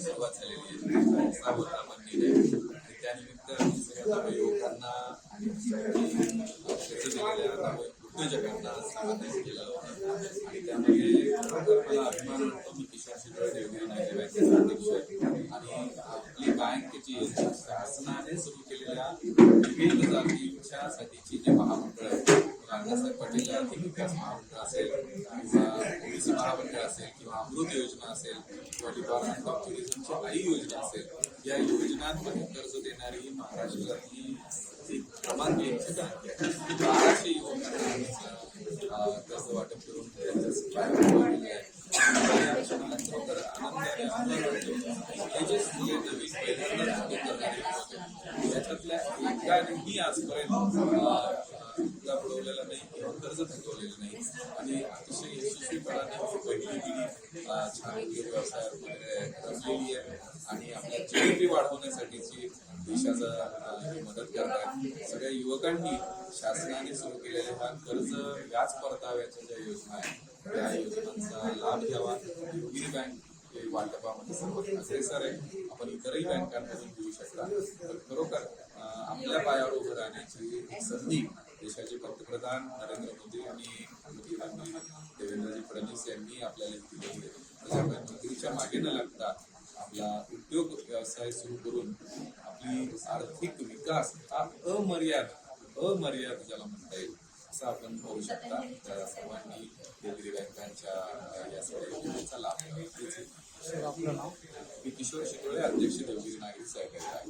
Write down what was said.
सुरुवात झालेली आहे सहा वर्धापन आहे आणि त्यानिमित्त सगळ्या युवकांना आणि दिलेल्या उद्योजकांना केलं होतं आणि त्यामध्ये खरोखर मला अभिमान वाटतो मी किशोर देवगिरी बँकेचा अध्यक्ष आणि आपली बँकेची शासनाने सुरू केलेल्या विविध जातींच्यासाठीची जे महामंडळ आहे अण्णासाहेब पटेल आर्थिक विकास महामंडळ असेल किंवा अमृत योजना आई योजना या योजनांमध्ये कर्ज देणारी महाराष्ट्रातली एक क्रमांक एकची बाराशे कर्ज वाटप करून त्यांचं एकानेही आजपर्यंत बुडवलेला नाही किंवा कर्ज थकवलेलं नाही. आणि अतिशय यशस्वीपणाने पहिली पिढी छान उद्योग व्यवसायात रचलेली आहे. आणि आपल्या जीडीपी वाढवण्यासाठीची देशाचा मदत करतात सगळ्या युवकांनी शासनाने सुरू केलेल्या ह्या कर्ज व्याज परताव्याच्या ज्या योजना आहेत त्या योजनांचा लाभ घ्यावा. देवगिरी बँक वाटपामध्ये सर्वात अग्रेसर आहे. आपण इतरही बँकांमधून घेऊ शकता. तर खरोखर आपल्या पायावर उभं राहण्याची संधी देशाचे पंतप्रधान नरेंद्र मोदी आणि मुख्यमंत्री देवेंद्रजी फडणवीस यांनी आपल्याला आहे. त्याच्यामुळे नोकरीच्या मागे न लागता आपला उद्योग व्यवसाय सुरू करून आपली आर्थिक विकास हा अमर्याद अमर्याद ज्याला म्हणता येईल असं आपण पाहू शकता. त्या सर्वांनी देवगिरी बँकांच्या या सगळ्या योजनेचा लाभ नाव? मी किशोर शितोळे अध्यक्ष देवगिरी नागरिक सहकारी आहे